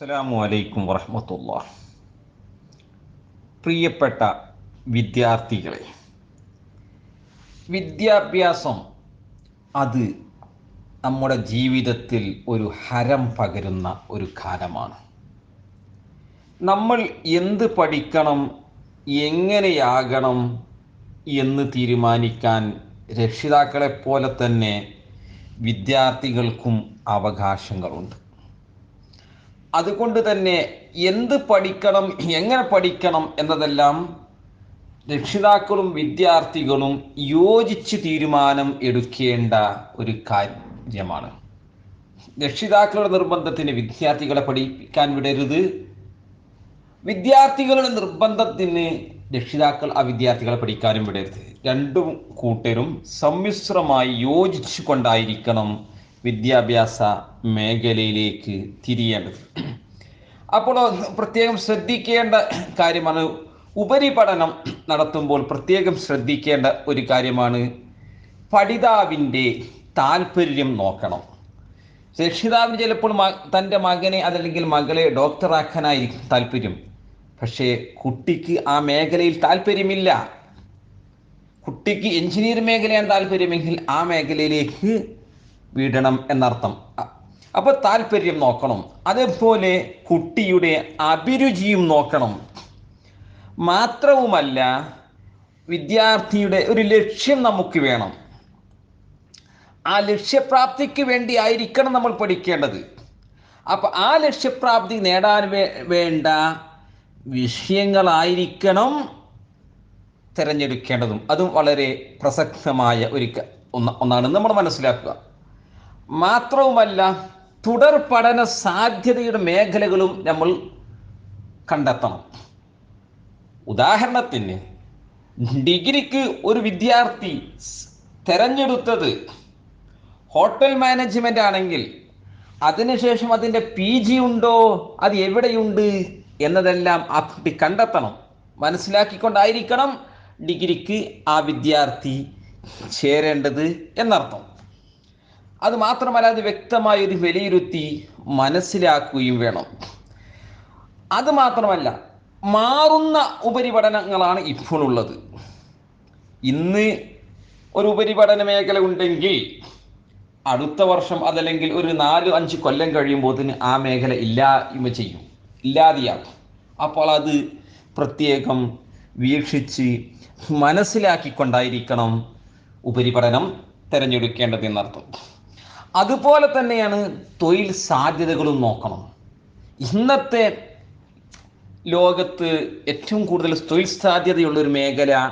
അസ്സലാമു അലൈക്കും വറഹമത്തുള്ള പ്രിയപ്പെട്ട വിദ്യാർത്ഥികളെ വിദ്യാഭ്യാസം അത് നമ്മുടെ ജീവിതത്തിൽ ഒരു ഹരം പകരുന്ന ഒരു കാലമാണ്. നമ്മൾ എന്ത് പഠിക്കണം എങ്ങനെയാകണം എന്ന് തീരുമാനിക്കാൻ രക്ഷിതാക്കളെപ്പോലെ തന്നെ വിദ്യാർത്ഥികൾക്കും അവകാശങ്ങളുണ്ട്. അതുകൊണ്ട് തന്നെ എന്ത് പഠിക്കണം എങ്ങനെ പഠിക്കണം എന്നതെല്ലാം രക്ഷിതാക്കളും വിദ്യാർത്ഥികളും യോജിച്ച് തീരുമാനം എടുക്കേണ്ട ഒരു കാര്യമാണ്. രക്ഷിതാക്കളുടെ നിർബന്ധത്തിന് വിദ്യാർത്ഥികളെ പഠിപ്പിക്കാൻ വിടരുത്. വിദ്യാർത്ഥികളുടെ നിർബന്ധത്തിന് രക്ഷിതാക്കൾ ആ വിദ്യാർത്ഥികളെ പഠിക്കാനും വിടരുത്. രണ്ടും കൂട്ടരും സമ്മിശ്രമായി യോജിച്ചു കൊണ്ടായിരിക്കണം വിദ്യാഭ്യാസ മേഖലയിലേക്ക് തിരിയേണ്ടത്. അപ്പോൾ പ്രത്യേകം ശ്രദ്ധിക്കേണ്ട കാര്യമാണ്. ഉപരിപഠനം നടത്തുമ്പോൾ പ്രത്യേകം ശ്രദ്ധിക്കേണ്ട ഒരു കാര്യമാണ് പഠിതാവിന്റെ താല്പര്യം നോക്കണം. രക്ഷിതാവിന് ചിലപ്പോൾ തന്റെ മകനെ അതല്ലെങ്കിൽ മകളെ ഡോക്ടറാക്കാനായിരിക്കും താല്പര്യം പക്ഷേ കുട്ടിക്ക് ആ മേഖലയിൽ താല്പര്യമില്ല കുട്ടിക്ക് എഞ്ചിനീയർ മേഖലയാണ് താല്പര്യമെങ്കിൽ ആ മേഖലയിലേക്ക് വിടണം എന്നർത്ഥം. അപ്പോൾ താല്പര്യം നോക്കണം. അതേപോലെ കുട്ടിയുടെ അഭിരുചിയും നോക്കണം. മാത്രവുമല്ല വിദ്യാർത്ഥിയുടെ ഒരു ലക്ഷ്യം നമുക്ക് വേണം. ആ ലക്ഷ്യപ്രാപ്തിക്ക് വേണ്ടി ആയിരിക്കണം നമ്മൾ പഠിക്കേണ്ടത്. അപ്പൊ ആ ലക്ഷ്യപ്രാപ്തി നേടാൻ വേണ്ട വിഷയങ്ങളായിരിക്കണം തിരഞ്ഞെടുക്കേണ്ടതും. അതും വളരെ പ്രസക്തമായ ഒരു ഒന്ന് ഒന്നാണ് നമ്മൾ മനസ്സിലാക്കുക. മാത്രവുമല്ല തുടർ പഠന സാധ്യതയുടെ മേഖലകളും നമ്മൾ കണ്ടെത്തണം. ഉദാഹരണത്തിന് ഡിഗ്രിക്ക് ഒരു വിദ്യാർത്ഥി തെരഞ്ഞെടുത്തത് ഹോട്ടൽ മാനേജ്മെന്റ് ആണെങ്കിൽ അതിനുശേഷം അതിന്റെ പി ജി ഉണ്ടോ അത് എവിടെയുണ്ട് എന്നതെല്ലാം ആ കുട്ടി കണ്ടെത്തണം. മനസ്സിലാക്കിക്കൊണ്ടായിരിക്കണം ഡിഗ്രിക്ക് ആ വിദ്യാർത്ഥി ചേരേണ്ടത് എന്നർത്ഥം. അത് മാത്രമല്ല അത് വ്യക്തമായി ഒരു വിലയിരുത്തി മനസ്സിലാക്കുകയും വേണം. അത് മാത്രമല്ല മാറുന്ന ഉപരിപഠനങ്ങളാണ് ഇപ്പോഴുള്ളത്. ഇന്ന് ഒരു ഉപരിപഠന മേഖല ഉണ്ടെങ്കിൽ അടുത്ത വർഷം അതല്ലെങ്കിൽ ഒരു നാല് അഞ്ച് കൊല്ലം കഴിയുമ്പോൾ തന്നെ ആ മേഖല ഇല്ലായ്മ ചെയ്യും. ഇല്ലാതെയാകും. അപ്പോൾ അത് പ്രത്യേകം വീക്ഷിച്ച് മനസ്സിലാക്കിക്കൊണ്ടായിരിക്കണം ഉപരിപഠനം തിരഞ്ഞെടുക്കേണ്ടത് എന്നർത്ഥം അതുപോലെ തന്നെയാണ് തൊഴിൽ സാധ്യതകളും നോക്കണം. ഇന്നത്തെ ലോകത്ത് ഏറ്റവും കൂടുതൽ തൊഴിൽ സാധ്യതയുള്ള ഒരു മേഖല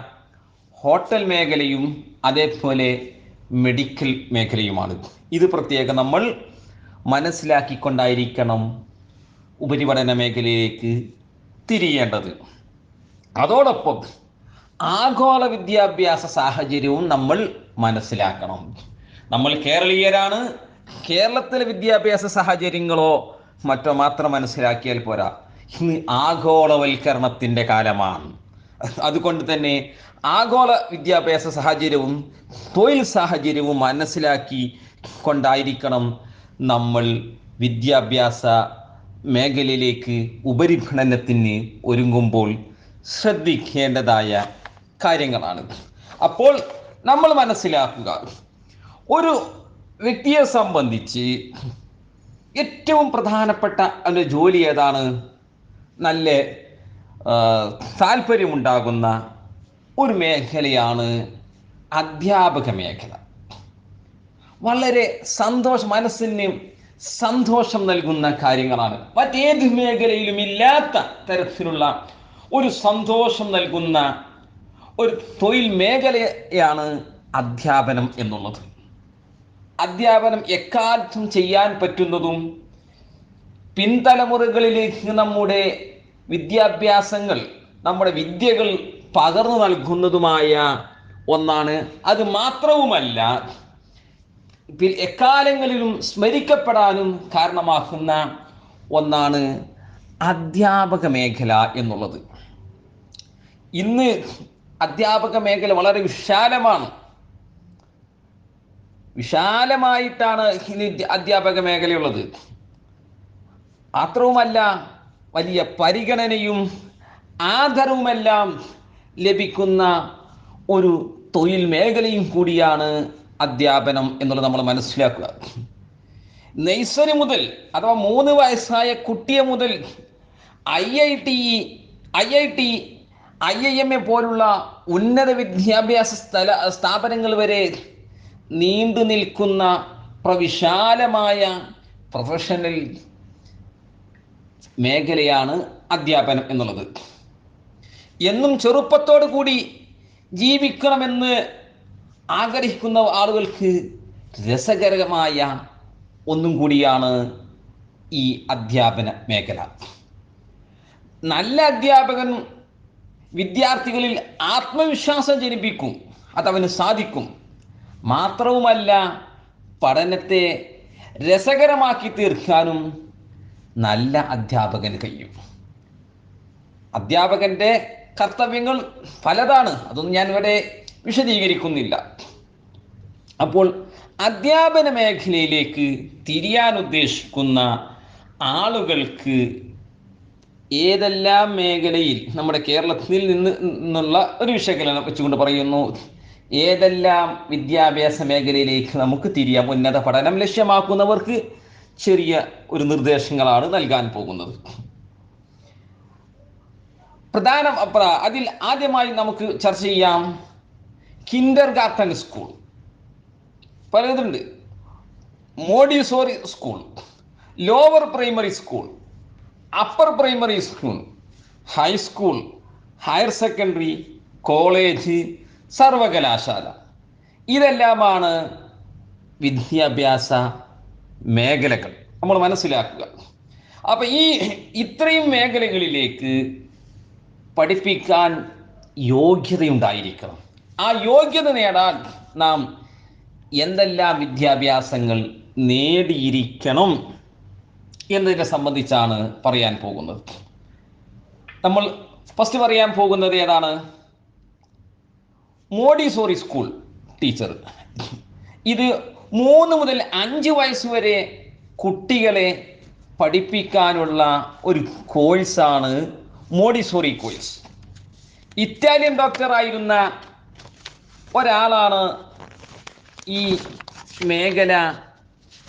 ഹോട്ടൽ മേഖലയും അതേപോലെ മെഡിക്കൽ മേഖലയുമാണ്. ഇത് പ്രത്യേകം നമ്മൾ മനസ്സിലാക്കിക്കൊണ്ടായിരിക്കണം ഉപരിപഠന മേഖലയിലേക്ക് തിരിയേണ്ടത്. അതോടൊപ്പം ആഗോള വിദ്യാഭ്യാസ സാഹചര്യവും നമ്മൾ മനസ്സിലാക്കണം. നമ്മൾ കേരളീയരാണ്. കേരളത്തിലെ വിദ്യാഭ്യാസ സാഹചര്യങ്ങളോ മറ്റോ മാത്രം മനസ്സിലാക്കിയാൽ പോരാ. ഇന്ന് ആഗോളവൽക്കരണത്തിന്റെ കാലമാണ്. അതുകൊണ്ട് തന്നെ ആഗോള വിദ്യാഭ്യാസ സാഹചര്യവും തൊഴിൽ സാഹചര്യവും മനസ്സിലാക്കി കൊണ്ടായിരിക്കണം നമ്മൾ വിദ്യാഭ്യാസ മേഖലയിലേക്ക് ഉപരിഭണനത്തിന് ഒരുങ്ങുമ്പോൾ ശ്രദ്ധിക്കേണ്ടതായ കാര്യങ്ങളാണ്. അപ്പോൾ നമ്മൾ മനസ്സിലാക്കുക ഒരു വ്യക്തിയെ സംബന്ധിച്ച് ഏറ്റവും പ്രധാനപ്പെട്ട ഒരു ജോലി ഏതാണ്? നല്ല താല്പര്യമുണ്ടാകുന്ന ഒരു മേഖലയാണ് അധ്യാപക മേഖല. വളരെ സന്തോഷം മനസ്സിന് സന്തോഷം നൽകുന്ന കാര്യങ്ങളാണ്. മറ്റേത് മേഖലയിലും ഇല്ലാത്ത തരത്തിലുള്ള ഒരു സന്തോഷം നൽകുന്ന ഒരു തൊഴിൽ മേഖലയാണ് അധ്യാപനം എന്നുള്ളത്. അധ്യാപനം എക്കാലത്തും ചെയ്യാൻ പറ്റുന്നതും പിൻതലമുറകളിലേക്ക് നമ്മുടെ വിദ്യാഭ്യാസങ്ങൾ നമ്മുടെ വിദ്യകൾ പകർന്നു നൽകുന്നതുമായ ഒന്നാണ്. അത് മാത്രവുമല്ല എക്കാലങ്ങളിലും സ്മരിക്കപ്പെടാനും കാരണമാക്കുന്ന ഒന്നാണ് അധ്യാപക മേഖല എന്നുള്ളത്. ഇന്ന് അധ്യാപക മേഖല വളരെ വിശാലമാണ്. വിശാലമായിട്ടാണ് അധ്യാപക മേഖലയുള്ളത്. മാത്രവുമല്ല വലിയ പരിഗണനയും ആദരവുമെല്ലാം ലഭിക്കുന്ന ഒരു തൊഴിൽ മേഖലയും കൂടിയാണ് അധ്യാപനം എന്നുള്ളത് നമ്മൾ മനസ്സിലാക്കുക. നെയ്സറി മുതൽ അഥവാ മൂന്ന് വയസ്സായ കുട്ടിയെ മുതൽ I I T I I T I I M A പോലുള്ള ഉന്നത വിദ്യാഭ്യാസ സ്ഥല സ്ഥാപനങ്ങൾ വരെ നീണ്ടു നിൽക്കുന്ന പ്രവിശാലമായ പ്രൊഫഷണൽ മേഖലയാണ് അധ്യാപനം എന്നുള്ളത്. എന്നും ചെറുപ്പത്തോടു കൂടി ജീവിക്കണമെന്ന് ആഗ്രഹിക്കുന്ന ആളുകൾക്ക് രസകരമായ ഒന്നും കൂടിയാണ് ഈ അധ്യാപന മേഖല. നല്ല അധ്യാപകൻ വിദ്യാർത്ഥികളിൽ ആത്മവിശ്വാസം ജനിപ്പിക്കും അതവന് സാധിക്കും. മാത്രവുമല്ല പഠനത്തെ രസകരമാക്കി തീർക്കാനും നല്ല അധ്യാപകന് കഴിയും. അധ്യാപകന്റെ കർത്തവ്യങ്ങൾ പലതാണ്. അതൊന്നും ഞാൻ ഇവിടെ വിശദീകരിക്കുന്നില്ല. അപ്പോൾ അധ്യാപന മേഖലയിലേക്ക് തിരിയാൻ ഉദ്ദേശിക്കുന്ന ആളുകൾക്ക് ഏതെല്ലാം മേഖലയിൽ നമ്മുടെ കേരളത്തിൽ നിന്ന് നിന്നുള്ള ഒരു വിശകലനം വെച്ചുകൊണ്ട് പറയുന്നു. ഏതെല്ലാം വിദ്യാഭ്യാസ മേഖലയിലേക്ക് നമുക്ക് തിരിയാം ഉന്നത പഠനം ലക്ഷ്യമാക്കുന്നവർക്ക് ചെറിയ ഒരു നിർദ്ദേശങ്ങളാണ് നൽകാൻ പോകുന്നത്. പ്രധാന പ്ര- അതിൽ ആദ്യമായി നമുക്ക് ചർച്ച ചെയ്യാം കിൻഡർ ഗാർട്ടൻ സ്കൂൾ പലതുണ്ട്. Montessori school lower primary school upper primary school high school higher secondary college സർവകലാശാല. ഇതെല്ലാമാണ് വിദ്യാഭ്യാസ മേഖലകൾ. നമ്മൾ മനസ്സിലാക്കുക. അപ്പൊ ഈ ഇത്രയും മേഖലകളിലേക്ക് പഠിപ്പിക്കാൻ യോഗ്യതയുണ്ടായിരിക്കണം. ആ യോഗ്യത നേടാൻ നാം എന്തെല്ലാം വിദ്യാഭ്യാസങ്ങൾ നേടിയിരിക്കണം എന്നതിനെ സംബന്ധിച്ചാണ് പറയാൻ പോകുന്നത്. നമ്മൾ ഫസ്റ്റ് പറയാൻ പോകുന്നത് ഏതാണ്? Montessori school teacher. ഇത് മൂന്ന് മുതൽ അഞ്ച് വയസ്സ് വരെ കുട്ടികളെ പഠിപ്പിക്കാനുള്ള ഒരു കോഴ്സാണ് മോഡിസോറി കോഴ്സ്. ഇറ്റാലിയൻ ഡോക്ടറായിരുന്ന ഒരാളാണ് ഈ മേഖല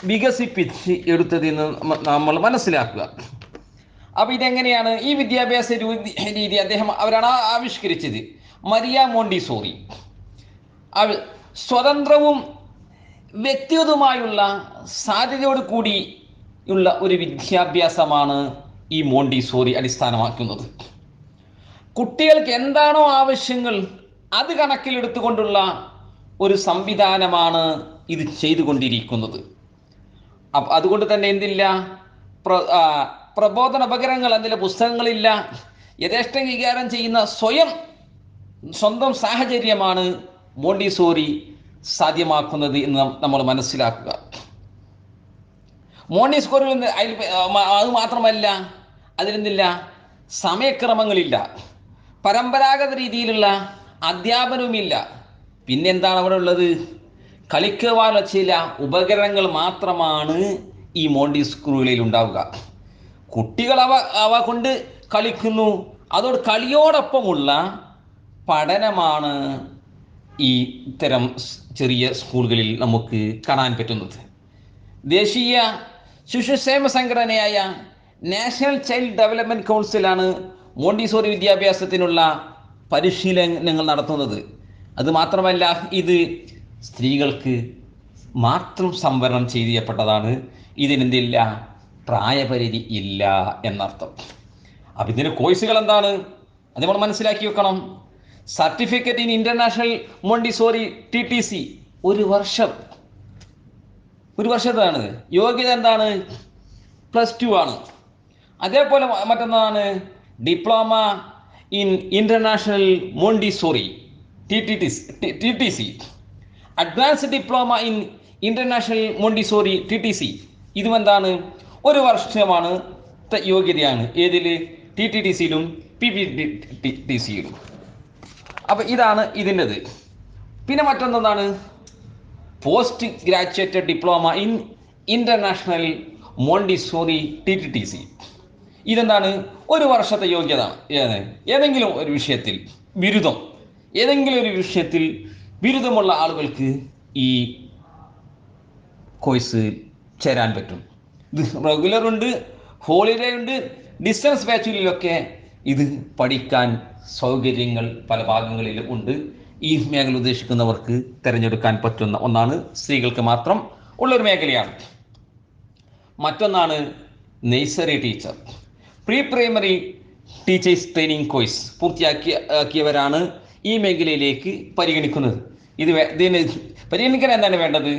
വികസിപ്പിച്ച് എടുത്തതെന്ന് നമ്മ- നമ്മൾ മനസ്സിലാക്കുക. അപ്പോൾ ഇതെങ്ങനെയാണ്? ഈ വിദ്യാഭ്യാസ രീതി അദ്ദേഹം അവരാണ് ആവിഷ്കരിച്ചത്. Maria Montessori. അവൾ സ്വതന്ത്രവും വ്യക്തിഗതവുമായുള്ള സാധ്യതയോട് കൂടിയുള്ള ഒരു വിദ്യാഭ്യാസമാണ് ഈ മോണ്ടിസോറി അടിസ്ഥാനമാക്കുന്നത്. കുട്ടികൾക്ക് എന്താണോ ആവശ്യങ്ങൾ അത് കണക്കിലെടുത്തുകൊണ്ടുള്ള ഒരു സംവിധാനമാണ് ഇത് ചെയ്തുകൊണ്ടിരിക്കുന്നത്. അപ്പം അതുകൊണ്ട് തന്നെ എന്തില്ല? പ്ര പ്രബോധന ഉപകരണങ്ങൾ അതിലെ പുസ്തകങ്ങളില്ല. യഥേഷ്ടം കൈകാര്യം ചെയ്യുന്ന സ്വയം സ്വന്തം സാഹചര്യമാണ് മോണ്ടിസോറി സാധ്യമാക്കുന്നത് എന്ന് നമ്മൾ മനസ്സിലാക്കുക. മോണ്ടിസോറിൽ നിന്ന് അതിൽ അത് മാത്രമല്ല അതിലെന്തില്ല സമയക്രമങ്ങളില്ല. പരമ്പരാഗത രീതിയിലുള്ള അധ്യാപനവുമില്ല. പിന്നെന്താണ് അവിടെ ഉള്ളത്? കളിക്കുവാനുള്ള ചില ഉപകരണങ്ങൾ മാത്രമാണ് ഈ മോണ്ടി സ്കൂളുകളിൽ ഉണ്ടാവുക. കുട്ടികൾ അവ അവ കൊണ്ട് കളിക്കുന്നു. അതോട് കളിയോടൊപ്പമുള്ള പഠനമാണ് ഈ ഇത്തരം ചെറിയ സ്കൂളുകളിൽ നമുക്ക് കാണാൻ പറ്റുന്നത്. ദേശീയ ശിശുക്ഷേമ സംഘടനയായ നാഷണൽ ചൈൽഡ് ഡെവലപ്മെന്റ് കൗൺസിലാണ് മോണ്ടിസോറി വിദ്യാഭ്യാസത്തിനുള്ള പരിശീലനങ്ങൾ നടത്തുന്നത്. അത് മാത്രമല്ല ഇത് സ്ത്രീകൾക്ക് മാത്രം സംവരണം ചെയ്യപ്പെട്ടതാണ്. ഇതിനെന്തില്ല? പ്രായപരിധി ഇല്ല എന്നർത്ഥം. അപ്പം ഇതിന്റെ കോഴ്സുകൾ എന്താണ്? അത് നമ്മൾ മനസ്സിലാക്കി വെക്കണം. Certificate in international Montessori T T C. ഒരു വർഷം. ഒരു വർഷത്താണ് യോഗ്യത എന്താണ്? പ്ലസ് ടു ആണ്. അതേപോലെ മറ്റൊന്നാണ് diploma in international Montessori T T T T C. Advance diploma in international Montessori T T C. ഇതും എന്താണ്? ഒരു വർഷമാണ്. യോഗ്യതയാണ്. ഏതിൽ ടി ടി ടി സിയിലും പി പി ടി ടി സിയിലും അപ്പം ഇതാണ് ഇതിന്റെത്. പിന്നെ മറ്റൊന്നെന്താണ്? Post graduate diploma in international Montessori T T T C ഇതെന്താണ്? ഒരു വർഷത്തെ യോഗ്യത. ഏത് ഏതെങ്കിലും ഒരു വിഷയത്തിൽ ബിരുദം. ഏതെങ്കിലും ഒരു വിഷയത്തിൽ ബിരുദമുള്ള ആളുകൾക്ക് ഈ കോഴ്സ് ചേരാൻ പറ്റും. ഇത് റെഗുലർ ഉണ്ട് ഹോളിഡേ ഉണ്ട് ഡിസ്റ്റൻസ് ബാച്ചിലൊക്കെ ഇത് പഠിക്കാൻ സൗകര്യങ്ങൾ പല ഭാഗങ്ങളിലും ഉണ്ട്. ഈ മേഖല ഉദ്ദേശിക്കുന്നവർക്ക് തിരഞ്ഞെടുക്കാൻ പറ്റുന്ന ഒന്നാണ് സ്ത്രീകൾക്ക് മാത്രം ഉള്ളൊരു മേഖലയാണ്. മറ്റൊന്നാണ് nursery teacher pre primary teachers training course പൂർത്തിയാക്കിയവരാണ് ഈ മേഖലയിലേക്ക് പരിഗണിക്കുന്നത്. ഇത് ഇതിന് പരിഗണിക്കാൻ എന്താണ് വേണ്ടത്?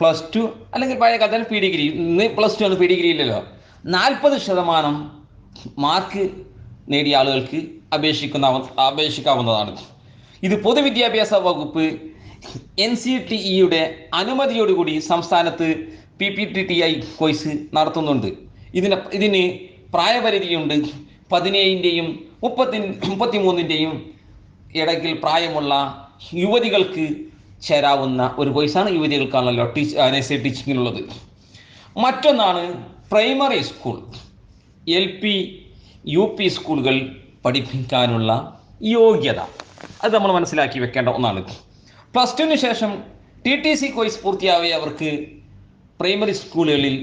പ്ലസ് ടു അല്ലെങ്കിൽ പഴയ കാലത്താണ് പി ഡിഗ്രി ഇന്ന് പ്ലസ് ടു ആണ് പി ഡിഗ്രി ഇല്ലല്ലോ. നാൽപ്പത് ശതമാനം മാർക്ക് നേടിയ ആളുകൾക്ക് അപേക്ഷിക്കുന്ന അപേക്ഷിക്കാവുന്നതാണ്. ഇത് പൊതുവിദ്യാഭ്യാസ വകുപ്പ് എൻ സി ടി ഇയുടെ അനുമതിയോടുകൂടി സംസ്ഥാനത്ത് P P T T I course നടത്തുന്നുണ്ട്. ഇതിന് ഇതിന് പ്രായപരിധിയുണ്ട്. പതിനേഴിന്റെയും മുപ്പത്തി മുപ്പത്തി മൂന്നിന്റെയും ഇടയ്ക്കിൽ പ്രായമുള്ള യുവതികൾക്ക് ചേരാവുന്ന ഒരു കോഴ്സാണ് യുവതികൾക്കാണല്ലോ ടീച്ച് നഴ്സറി ടീച്ചിങ്ങിനുള്ളത് മറ്റൊന്നാണ് primary school L P U P സ്കൂളുകൾ പഠിപ്പിക്കാനുള്ള യോഗ്യത. അത് നമ്മൾ മനസ്സിലാക്കി വെക്കേണ്ട ഒന്നാണ് പ്ലസ് ടുവിന് ശേഷം ടി ടി സി കോഴ്സ് പൂർത്തിയായവർക്ക് പ്രൈമറി സ്കൂളുകളിൽ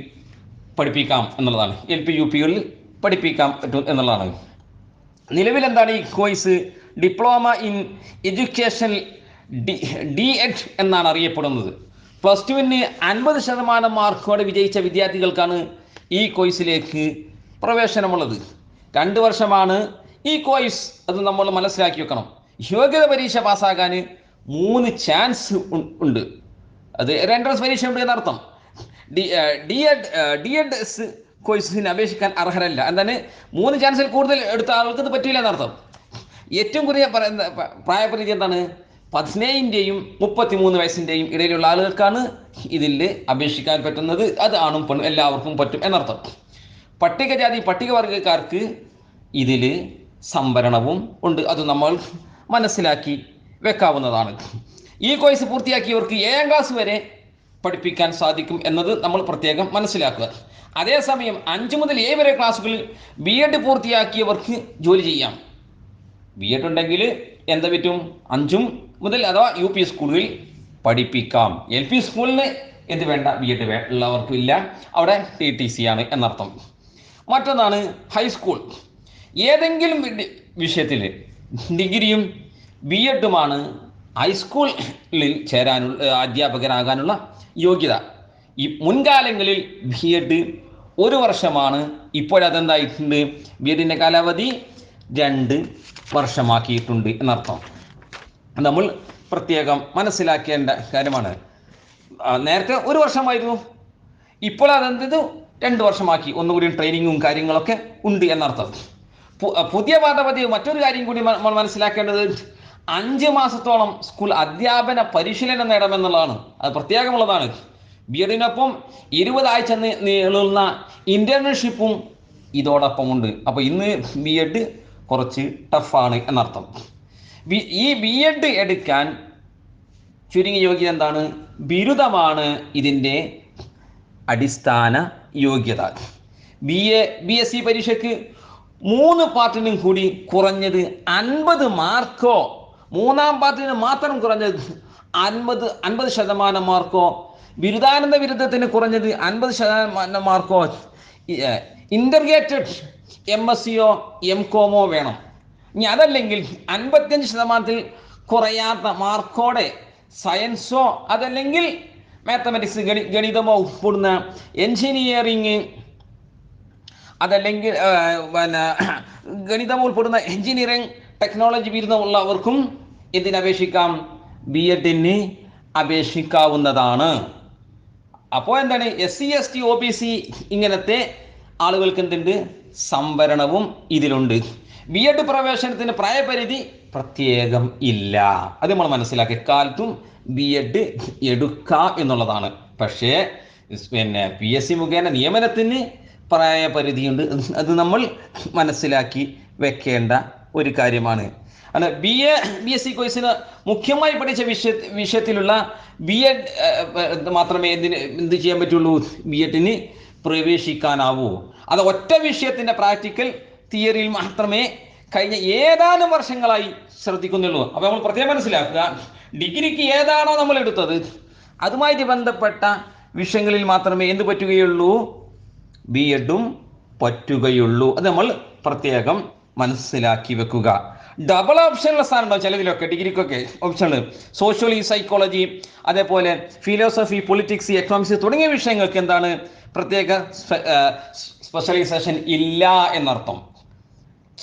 പഠിപ്പിക്കാം എന്നുള്ളതാണ്. എൽ പി യു പികളിൽ പഠിപ്പിക്കാൻ പറ്റും എന്നുള്ളതാണ്. നിലവിൽ എന്താണ് ഈ course diploma in education D D Ed എന്നാണ് അറിയപ്പെടുന്നത്. പ്ലസ് ടുവിന് അൻപത് ശതമാനം മാർക്കോടെ വിജയിച്ച വിദ്യാർത്ഥികൾക്കാണ് ഈ കോഴ്സിലേക്ക് പ്രവേശനമുള്ളത്. രണ്ട് വർഷമാണ് ഈ കോഴ്സ് അത് നമ്മൾ മനസ്സിലാക്കി വെക്കണം. യോഗ്യത പരീക്ഷ പാസ്സാകാൻ മൂന്ന് ചാൻസ് ഉണ്ട്. അത് എൻട്രൻസ് പരീക്ഷ ഉണ്ട് എന്നർത്ഥം D D Ed D Ed കോഴ്സിന് അപേക്ഷിക്കാൻ അർഹരല്ല. എന്താണ്? മൂന്ന് ചാൻസിൽ കൂടുതൽ എടുത്ത ആൾക്ക് ഇത് പറ്റില്ല എന്നർത്ഥം ഏറ്റവും കുറഞ്ഞ പ്രായപരിധി എന്താണ്? പതിനേഴിന്റെയും മുപ്പത്തി മൂന്ന് വയസ്സിന്റെയും ഇടയിലുള്ള ആളുകൾക്കാണ് ഇതിൽ അപേക്ഷിക്കാൻ പറ്റുന്നത്. അത് ആണും പെണ്ണും എല്ലാവർക്കും പറ്റും എന്നർത്ഥം. പട്ടികജാതി പട്ടികവർഗക്കാർക്ക് ഇതിൽ സംവരണവും ഉണ്ട്. അത് നമ്മൾ മനസ്സിലാക്കി വെക്കാവുന്നതാണ്. ഈ കോഴ്സ് പൂർത്തിയാക്കിയവർക്ക് ഏഴാം ക്ലാസ് വരെ പഠിപ്പിക്കാൻ സാധിക്കും എന്നത് നമ്മൾ പ്രത്യേകം മനസ്സിലാക്കുക. അതേസമയം അഞ്ച് മുതൽ ഏഴ് വരെ ക്ലാസ്സുകളിൽ ബി എഡ് പൂർത്തിയാക്കിയവർക്ക് ജോലി ചെയ്യാം. ബി എഡ് ഉണ്ടെങ്കിൽ എന്താ പറ്റും? അഞ്ചും മുതൽ അഥവാ യു പി സ്കൂളിൽ പഠിപ്പിക്കാം. എൽ പി സ്കൂളിന് എന്ത് വേണ്ട? ബി എഡ് ഉള്ളവർക്കും ഇല്ല. അവിടെ ടി ടി സി ആണ് എന്നർത്ഥം. മറ്റൊന്നാണ് ഹൈസ്കൂൾ ഏതെങ്കിലും വിഷയത്തിൽ ഡിഗ്രിയും ബി എഡുമാണ് ഹൈസ്കൂളിൽ ചേരാനുള്ള അധ്യാപകനാകാനുള്ള യോഗ്യത. ഈ മുൻകാലങ്ങളിൽ ബി എഡ് ഒരു വർഷമാണ് ഇപ്പോഴതെന്തായിട്ടുണ്ട് ബി എഡിന്റെ കാലാവധി രണ്ട് വർഷമാക്കിയിട്ടുണ്ട് എന്നർത്ഥം. നമ്മൾ പ്രത്യേകം മനസ്സിലാക്കേണ്ട കാര്യമാണ്. നേരത്തെ ഒരു വർഷമായിരുന്നു ഇപ്പോൾ അതെന്തത് രണ്ട് വർഷമാക്കി. ഒന്നുകൂടി ട്രെയിനിങ്ങും കാര്യങ്ങളൊക്കെ ഉണ്ട് എന്നർത്ഥം. പുതിയ പാഠപതി മറ്റൊരു കാര്യം കൂടി നമ്മൾ മനസ്സിലാക്കേണ്ടത് അഞ്ച് മാസത്തോളം സ്കൂൾ അധ്യാപന പരിശീലനം നേടാമെന്നുള്ളതാണ് അത് പ്രത്യേകമുള്ളതാണ്. ബി എഡിനൊപ്പം ഇരുപതാഴ്ച നീളുന്ന ഇന്റേൺഷിപ്പും ഇതോടൊപ്പം ഉണ്ട് അപ്പോൾ ഇന്ന് ബി എഡ് കുറച്ച് ടഫാണ് എന്നർത്ഥം. ഈ ബി എഡ് എടുക്കാൻ ചുരുങ്ങിയ യോഗ്യത എന്താണ്? ബിരുദമാണ് ഇതിന്റെ അടിസ്ഥാന യോഗ്യത. B A B S C പരീക്ഷയ്ക്ക് മൂന്ന് പാർട്ടിനും കൂടി കുറഞ്ഞത് അൻപത് മാർക്കോ? മൂന്നാം പാർട്ടിന് മാത്രം കുറഞ്ഞത് അൻപത് അൻപത് ശതമാനം മാർക്കോ? ബിരുദാനന്ദ ബിരുദത്തിന് കുറഞ്ഞത് അൻപത് ശതമാനം മാർക്കോ? ഇന്റർഗ്രേറ്റഡ് എം എസ് സിയോ എം കോമോ വേണം. ഇനി അതല്ലെങ്കിൽ അൻപത്തിയഞ്ച് ശതമാനത്തിൽ കുറയാത്ത മാർക്കോടെ സയൻസോ അതല്ലെങ്കിൽ മാത്തമാറ്റിക്സ് ഗണി ഗണിതമോ ഉൾപ്പെടുന്ന എൻജിനീയറിങ് അതല്ലെങ്കിൽ പിന്നെ ഗണിതം ഉൾപ്പെടുന്ന എഞ്ചിനീയറിംഗ് ടെക്നോളജി ബിരുദമുള്ളവർക്കും എന്തിനപേക്ഷിക്കാം ബി എഡിന് അപേക്ഷിക്കാവുന്നതാണ്. അപ്പോൾ എന്താണ്? S C S T O B C ഇങ്ങനത്തെ ആളുകൾക്ക് എന്തുണ്ട് സംവരണവും ഇതിലുണ്ട്. ബി എഡ് പ്രവേശനത്തിന് പ്രായപരിധി പ്രത്യേകം ഇല്ല. അത് നമ്മൾ മനസ്സിലാക്കി. കാലത്തും ബി എഡ് എടുക്കാം എന്നുള്ളതാണ്. പക്ഷേ പിന്നെ പി എസ് സി മുഖേന നിയമനത്തിന് പ്രായപരിധിയുണ്ട് അത് നമ്മൾ മനസ്സിലാക്കി വെക്കേണ്ട ഒരു കാര്യമാണ്. അല്ല B A B S C കോഴ്സിന് മുഖ്യമായി പഠിച്ച വിഷയ വിഷയത്തിലുള്ള ബി എഡ് മാത്രമേ എന്തിന് എന്ത് ചെയ്യാൻ പറ്റുള്ളൂ? ബി എഡിന് പ്രവേശിക്കാനാവൂ. അത് ഒറ്റ വിഷയത്തിന്റെ പ്രാക്ടിക്കൽ തിയറിയിൽ മാത്രമേ കഴിഞ്ഞ ഏതാനും വർഷങ്ങളായി ശ്രദ്ധിക്കുന്നുള്ളൂ. അപ്പൊ നമ്മൾ പ്രത്യേകം മനസ്സിലാക്കുക ഡിഗ്രിക്ക് ഏതാണോ നമ്മൾ എടുത്തത് അതുമായി ബന്ധപ്പെട്ട വിഷയങ്ങളിൽ മാത്രമേ എന്ത് പറ്റുകയുള്ളൂ? ബി എഡും പറ്റുകയുള്ളൂ. അത് നമ്മൾ പ്രത്യേകം മനസ്സിലാക്കി വെക്കുക. ഡബിൾ ഓപ്ഷനുള്ള സ്ഥാനം ഉണ്ടാവും ചിലതിലൊക്കെ ഡിഗ്രിക്കൊക്കെ. ഓപ്ഷൻ സോഷ്യോളജി സൈക്കോളജി അതേപോലെ ഫിലോസഫി പൊളിറ്റിക്സ് എക്കണോമിക്സ് തുടങ്ങിയ വിഷയങ്ങൾക്ക് എന്താണ് പ്രത്യേക സ്പെഷ്യലൈസേഷൻ ഇല്ല എന്നർത്ഥം.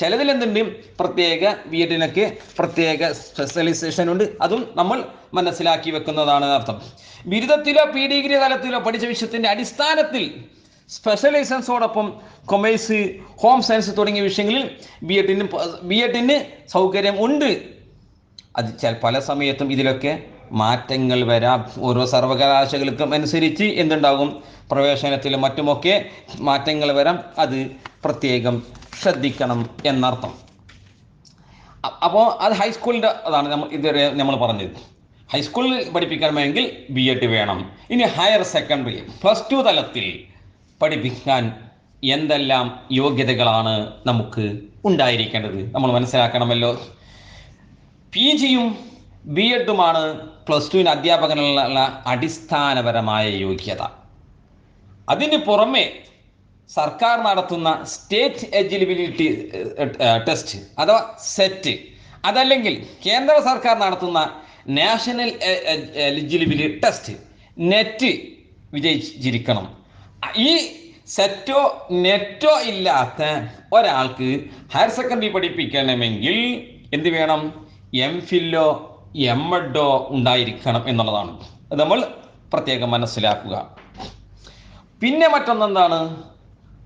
ചിലതിൽ എന്തുണ്ട് പ്രത്യേക ബി എഡിനൊക്കെ പ്രത്യേക സ്പെഷ്യലൈസേഷൻ ഉണ്ട്. അതും നമ്മൾ മനസ്സിലാക്കി വെക്കുന്നതാണ് അർത്ഥം ബിരുദത്തിലോ പി ഡിഗ്രി തലത്തിലോ പഠിച്ച വിഷയത്തിന്റെ അടിസ്ഥാനത്തിൽ സ്പെഷ്യലൈസൻസോടൊപ്പം കൊമേഴ്സ് ഹോം സയൻസ് തുടങ്ങിയ വിഷയങ്ങളിൽ ബി എഡിന് ബി എഡിന് സൗകര്യം ഉണ്ട്. അത് ചില പല സമയത്തും ഇതിലൊക്കെ മാറ്റങ്ങൾ വരാം. ഓരോ സർവകലാശാലകൾക്കും അനുസരിച്ച് എന്തുണ്ടാകും? പ്രവേശനത്തിലും മറ്റുമൊക്കെ മാറ്റങ്ങൾ വരാം. അത് പ്രത്യേകം ശ്രദ്ധിക്കണം എന്നർത്ഥം. അപ്പോൾ അത് ഹൈസ്കൂളിന്റെ അതാണ് നമ്മൾ ഇതുവരെ നമ്മൾ പറഞ്ഞത്. ഹൈസ്കൂളിൽ പഠിപ്പിക്കണമെങ്കിൽ ബി എഡ് വേണം. ഇനി ഹയർ സെക്കൻഡറി പ്ലസ് ടു തലത്തിൽ പഠിപ്പിക്കാൻ എന്തെല്ലാം യോഗ്യതകളാണ് നമുക്ക് ഉണ്ടായിരിക്കേണ്ടത്? നമ്മൾ മനസ്സിലാക്കണമല്ലോ. പി ജിയും ബി എഡുമാണ് പ്ലസ് ടുവിന് അധ്യാപകനുള്ള അടിസ്ഥാനപരമായ യോഗ്യത. അതിന് പുറമെ സർക്കാർ നടത്തുന്ന സ്റ്റേറ്റ് എലിജിബിലിറ്റി ടെസ്റ്റ് അഥവാ സെറ്റ് അതല്ലെങ്കിൽ കേന്ദ്ര സർക്കാർ നടത്തുന്ന നാഷണൽ എലിജിബിലിറ്റി ടെസ്റ്റ് നെറ്റ് വിജയിച്ചിരിക്കണം. ഈ സെറ്റോ നെറ്റോ ഇല്ലാത്ത ഒരാൾക്ക് ഹയർ സെക്കൻഡറി പഠിപ്പിക്കണമെങ്കിൽ എന്ത് വേണം? എം ഫില്ലോ എം എഡോ ഉണ്ടായിരിക്കണം എന്നുള്ളതാണ്. നമ്മൾ പ്രത്യേകം മനസ്സിലാക്കുക. പിന്നെ മറ്റൊന്നെന്താണ്?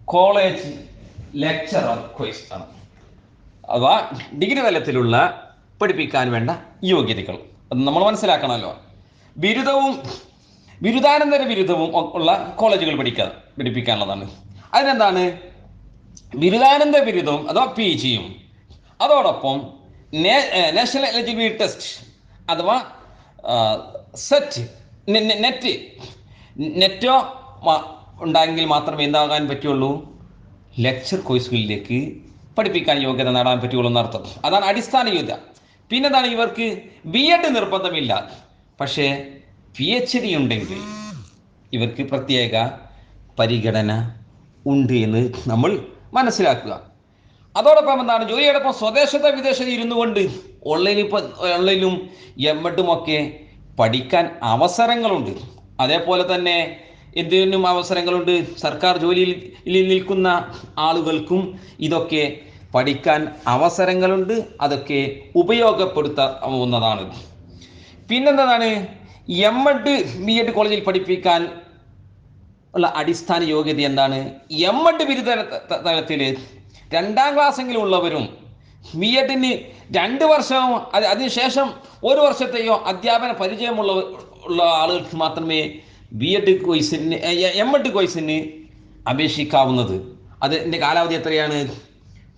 കോളേജ് ലെക്ചറർ കോഴ്സ് ആണ്. അഥവാ ഡിഗ്രി തലത്തിലുള്ള പഠിപ്പിക്കാൻ വേണ്ട യോഗ്യതകൾ. അത് നമ്മൾ മനസ്സിലാക്കണമല്ലോ. ബിരുദവും ബിരുദാനന്തര ബിരുദവും ഉള്ള കോളേജുകൾ പഠിക്കാൻ പഠിപ്പിക്കാനുള്ളതാണ്. അതിനെന്താണ്? ബിരുദാനന്തര ബിരുദവും അഥവാ പി ജിയും അതോടൊപ്പം നാഷണൽ എലിജിബിലിറ്റി ടെസ്റ്റ് അഥവാ സെറ്റ് നെറ്റ് നെറ്റോ ഉണ്ടായെങ്കിൽ മാത്രമേ എന്താകാൻ പറ്റുള്ളൂ? ലെക്ചർ കോഴ്സുകളിലേക്ക് പഠിപ്പിക്കാൻ യോഗ്യത നേടാൻ പറ്റുള്ളൂ എന്നർത്ഥം. അതാണ് അടിസ്ഥാന യോഗ്യത. പിന്നെന്താണ് ഇവർക്ക്? ബി എഡ് നിർബന്ധമില്ല. പക്ഷേ പി എച്ച് ഡി ഉണ്ടെങ്കിൽ ഇവർക്ക് പ്രത്യേക പരിഗണന ഉണ്ട് എന്ന് നമ്മൾ മനസ്സിലാക്കുക. അതോടൊപ്പം എന്താണ്? ജോലിയോടൊപ്പം സ്വദേശത്തെ വിദേശത്ത് ഇരുന്നു കൊണ്ട് ഓൺലൈനിൽ ഓൺലൈനിലും എം എഡുമൊക്കെ പഠിക്കാൻ അവസരങ്ങളുണ്ട്. അതേപോലെ തന്നെ എന്തിനും അവസരങ്ങളുണ്ട്. സർക്കാർ ജോലിയിൽ നിൽക്കുന്ന ആളുകൾക്കും ഇതൊക്കെ പഠിക്കാൻ അവസരങ്ങളുണ്ട്. അതൊക്കെ ഉപയോഗപ്പെടുത്താവുന്നതാണ്. പിന്നെന്താണ്? എം എഡ് ബി എഡ് കോളേജിൽ പഠിപ്പിക്കാൻ ഉള്ള അടിസ്ഥാന യോഗ്യത എന്താണ്? എം എഡ് ബിരുദ തലത്തിൽ രണ്ടാം ക്ലാസ്സെങ്കിലും ഉള്ളവരും ബി എഡിന് രണ്ട് വർഷവും അത് അതിനുശേഷം ഒരു വർഷത്തെയോ അധ്യാപന പരിചയമുള്ള ഉള്ള ആളുകൾക്ക് മാത്രമേ ബി എഡ് കോഴ്സിന് എം എഡ് കോഴ്സിന് അപേക്ഷിക്കാവുന്നത്. അതിന്റെ കാലാവധി എത്രയാണ്?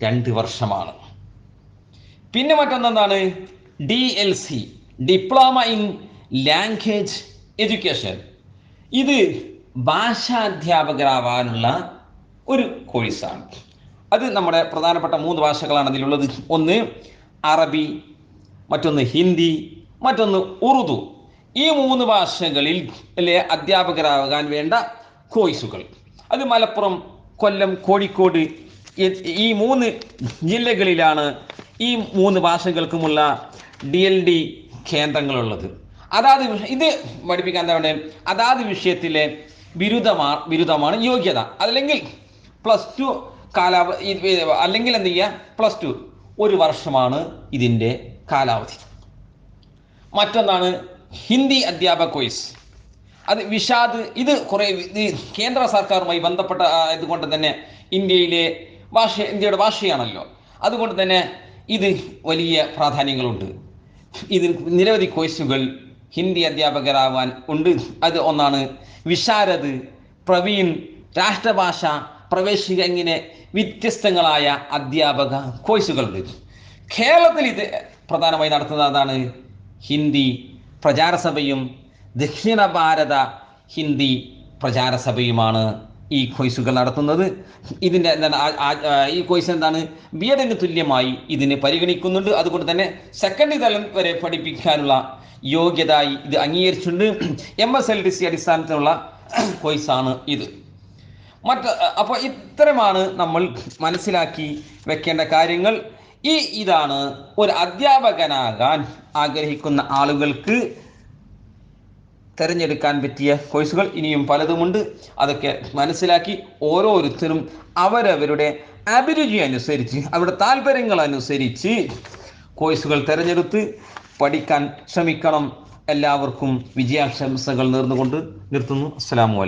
രണ്ട് വർഷമാണ്. പിന്നെ മറ്റൊന്നെന്താണ്? D L C diploma in language education ഇത് ഭാഷാധ്യാപകരാവാനുള്ള ഒരു കോഴ്സാണ് അത് നമ്മുടെ പ്രധാനപ്പെട്ട മൂന്ന് ഭാഷകളാണ് അതിലുള്ളത്. ഒന്ന് അറബി മറ്റൊന്ന് ഹിന്ദി മറ്റൊന്ന് ഉറുദു. ഈ മൂന്ന് ഭാഷകളിൽ അധ്യാപകരാകാൻ വേണ്ട കോഴ്സുകൾ അത് മലപ്പുറം കൊല്ലം കോഴിക്കോട് ഈ മൂന്ന് ജില്ലകളിലാണ് ഈ മൂന്ന് ഭാഷകൾക്കുമുള്ള ഡി എൽ ഡി കേന്ദ്രങ്ങളുള്ളത്. അതാത് ഇത് പഠിപ്പിക്കാൻ എന്താ വേണ്ടത്? അതാത് വിഷയത്തിലെ ബിരുദമാ ബിരുദമാണ് യോഗ്യത. അല്ലെങ്കിൽ പ്ലസ് ടു കാലാവധി അല്ലെങ്കിൽ എന്ത് ചെയ്യുക? പ്ലസ് ടു ഒരു വർഷമാണ് ഇതിന്റെ കാലാവധി. മറ്റൊന്നാണ് ഹിന്ദി അധ്യാപക കോഴ്സ് അത് വിഷാദ് ഇത് കുറേ കേന്ദ്ര സർക്കാരുമായി ബന്ധപ്പെട്ട ഇതുകൊണ്ട് തന്നെ ഇന്ത്യയിലെ ഭാഷ ഇന്ത്യയുടെ ഭാഷയാണല്ലോ. അതുകൊണ്ട് തന്നെ ഇത് വലിയ പ്രാധാന്യങ്ങളുണ്ട്. ഇതിൽ നിരവധി കോഴ്സുകൾ ഹിന്ദി അധ്യാപകരാവാൻ ഉണ്ട്. അത് ഒന്നാണ്. വിശാരദ് പ്രവീൺ രാഷ്ട്രഭാഷ പ്രവേശിക ഇങ്ങനെ വ്യത്യസ്തങ്ങളായ അധ്യാപക കോഴ്സുകളുണ്ട്. കേരളത്തിൽ ഇത് പ്രധാനമായി നടത്തുന്നത് അതാണ് ഹിന്ദി പ്രചാരസഭയും ദക്ഷിണ ഭാരത ഹിന്ദി പ്രചാരസഭയുമാണ് ഈ കോഴ്സുകൾ നടത്തുന്നത്. ഇതിന്റെ എന്താണ് ഈ കോഴ്സ് എന്താണ്? ബി എഡിന് തുല്യമായി ഇതിനെ പരിഗണിക്കുന്നുണ്ട്. അതുകൊണ്ട് തന്നെ സെക്കൻഡ് തലം വരെ പഠിപ്പിക്കാനുള്ള യോഗ്യതായി ഇത് അംഗീകരിച്ചിട്ടുണ്ട്. M S L D C അടിസ്ഥാനത്തിലുള്ള കോഴ്സാണ് ഇത്. മറ്റ് അപ്പോൾ ഇത്തരമാണ് നമ്മൾ മനസ്സിലാക്കി വെക്കേണ്ട കാര്യങ്ങൾ. ഈ ഇതാണ് ഒരു അധ്യാപകനാകാൻ ആഗ്രഹിക്കുന്ന ആളുകൾക്ക് തിരഞ്ഞെടുക്കാൻ പറ്റിയ കോഴ്സുകൾ. ഇനിയും പലതുമുണ്ട്. അതൊക്കെ മനസ്സിലാക്കി ഓരോരുത്തരും അവരവരുടെ അഭിരുചി അനുസരിച്ച് അവരുടെ താല്പര്യങ്ങൾ അനുസരിച്ച് കോഴ്സുകൾ തിരഞ്ഞെടുത്ത് പഠിക്കാൻ ശ്രമിക്കണം. എല്ലാവർക്കും വിജയാശംസകൾ നേർന്നുകൊണ്ട് നിർത്തുന്നു. അസ്സലാമു